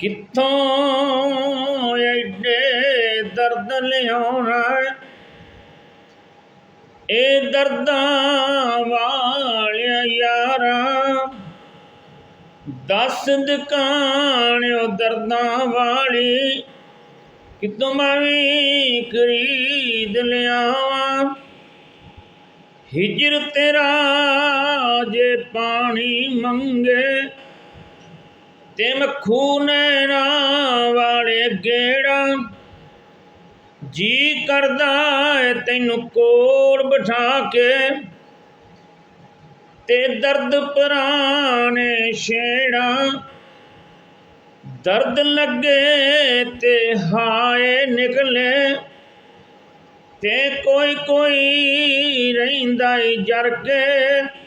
ਕਿੱਥੋਂ ਐਡੇ ਦਰਦ ਲਿਆਉਣਾ ਇਹ ਦਰਦਾਂ ਵਾਲਿਆ ਯਾਰਾ, ਦਸ ਦੁਕਾਨਿਓ ਦਰਦਾਂ ਵਾਲੀ ਕਿਤੋਂ ਮੈਂ ਵੀ ਖਰੀਦ ਲਿਆਵਾਂ? ਹਿਜਰ ਤੇਰਾ ਜੇ ਪਾਣੀ ਮੰਗੇ ਤੇ ਮਖੂ ਨੈਣਾ ਵਾਲੇ ਗੇੜਾ। ਜੀ ਕਰਦਾ ਤੈਨੂੰ ਕੋਲ ਬਿਠਾ ਕੇ। ਤੇ ਦਰਦ ਪੁਰਾਣੇ ਛੇੜਾ। ਦਰਦ ਲੱਗੇ ਤੇ ਹਾਏ ਨਿਕਲੇ। ਤੇ ਕੋਈ ਕੋਈ ਰਹਿੰਦਾ ਈ ਜਰ ਕੇ।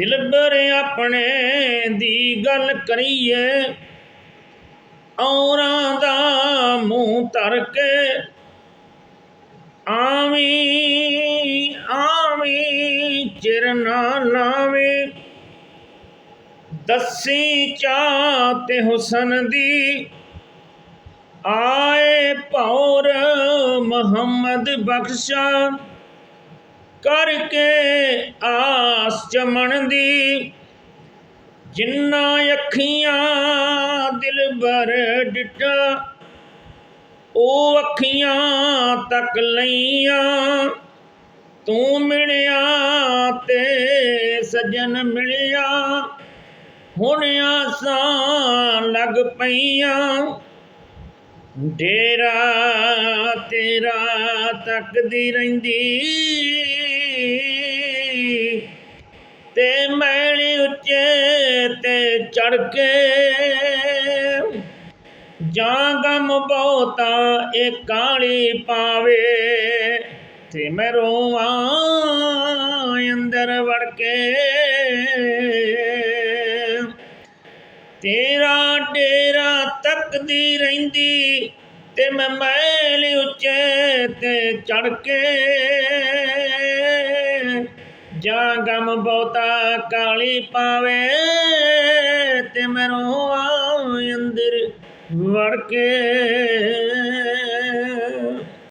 ਦਿਲਬਰ ਆਪਣੇ ਦੀ ਗੱਲ ਕਰੀਏ, ਔਰਾਂ ਦਾ ਮੂੰਹ ਧਰ ਕੇ ਆਵੀਂ ਆਵੀਂ ਚਿਰ ਨਾ ਲਾਵੇਂ। ਦੱਸੀ ਚਾਹ ਤੇ ਹੁਸਨ ਦੀ, ਆਏ ਭੌਰ ਮੁਹੰਮਦ ਬਖਸ਼ਾ। ਕਰਕੇ ਆਸ ਚਮਣ ਦੀ ਜਿੰਨਾ ਅੱਖੀਆਂ ਦਿਲ ਦਿਲਬਰ ਡਿਟਾ, ਉਹ ਅੱਖੀਆਂ ਤੱਕ ਲਈਆਂ। ਤੂੰ ਮਿਲਿਆ ਤੇ ਸਜਣ ਮਿਲਿਆ। ਹੁਣ ਆਸਾਂ ਲੱਗ ਪਈਆਂ। ਡੇਰਾ ਤੇਰਾ ਤੱਕਦੀ ਰਹਿੰਦੀ। ਤੇ ਮੈਲੀ ਉੱਚੇ ਤੇ ਚੜ ਕੇ ਜਾਂ ਗਮ ਬਹੁਤਾ ਇਹ ਕਾਲੀ ਪਾਵੇ। ਤੇ ਮੈਂ ਰੋਵਾਂ ਅੰਦਰ ਵੜ ਕੇ ਤੇਰਾ ਡੇਰਾ ਤੱਕਦੀ ਰਹਿੰਦੀ ਤੇ ਮੈਂ ਮੈਲ ਉੱਚੇ ਤੇ ਚੜ ਕੇ ਜਾਂ ਗਮ ਬਹੁਤਾ ਕਾਲੀ ਪਾਵੇ ਤੇ ਮੈਂ ਰੋਵਾਂ ਅੰਦਰ ਵੜ ਕੇ।